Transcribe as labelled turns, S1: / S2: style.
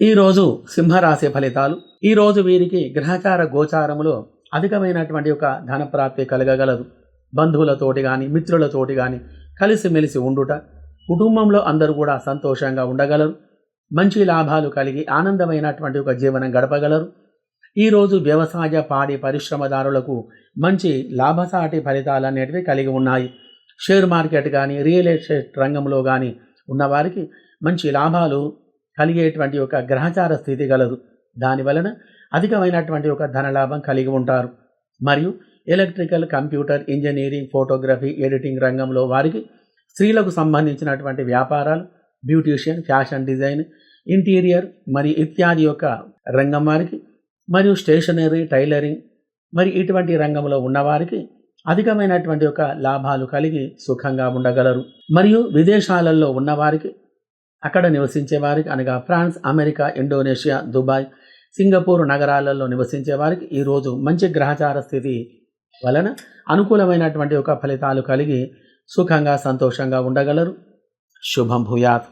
S1: ఈరోజు సింహరాశి ఫలితాలు. ఈరోజు వీరికి గ్రహచార గోచారములో అధికమైనటువంటి ఒక ధనప్రాప్తి కలగగలదు. బంధువులతోటి కానీ మిత్రులతోటి కానీ కలిసిమెలిసి ఉండుట కుటుంబంలో అందరూ కూడా సంతోషంగా ఉండగలరు. మంచి లాభాలు కలిగి ఆనందమైనటువంటి ఒక జీవనం గడపగలరు. ఈరోజు వ్యవసాయ పాడి పరిశ్రమదారులకు మంచి లాభసాటి ఫలితాలు అనేటివి కలిగి ఉన్నాయి. షేర్ మార్కెట్ కానీ రియల్ ఎస్టేట్ రంగంలో కానీ ఉన్నవారికి మంచి లాభాలు కలిగేటువంటి ఒక గ్రహచార స్థితి గలదు. దాని వలన అధికమైనటువంటి ఒక ధనలాభం కలిగి ఉంటారు. మరియు electrical computer engineering photography editing రంగంలో వారికి స్త్రీలకు సంబంధించినటువంటి వ్యాపారాలు బ్యూటీషియన్ ఫ్యాషన్ డిజైన్ ఇంటీరియర్ మరియు ఇత్యాది యొక్క రంగం వారికి మరియు స్టేషనరీ టైలరింగ్ మరి ఇటువంటి రంగంలో ఉన్నవారికి అధికమైనటువంటి ఒక లాభాలు కలిగి సుఖంగా ఉండగలరు. మరియు విదేశాలలో ఉన్నవారికి అక్కడ నివసించే వారికి అనగా France America Indonesia Dubai Singapore నగరాలలో నివసించే వారికి ఈరోజు మంచి గ్రహచార స్థితి వలన అనుకూలమైనటువంటి ఒక ఫలితాలు కలిగి సుఖంగా సంతోషంగా ఉండగలరు. శుభం భూయాత్.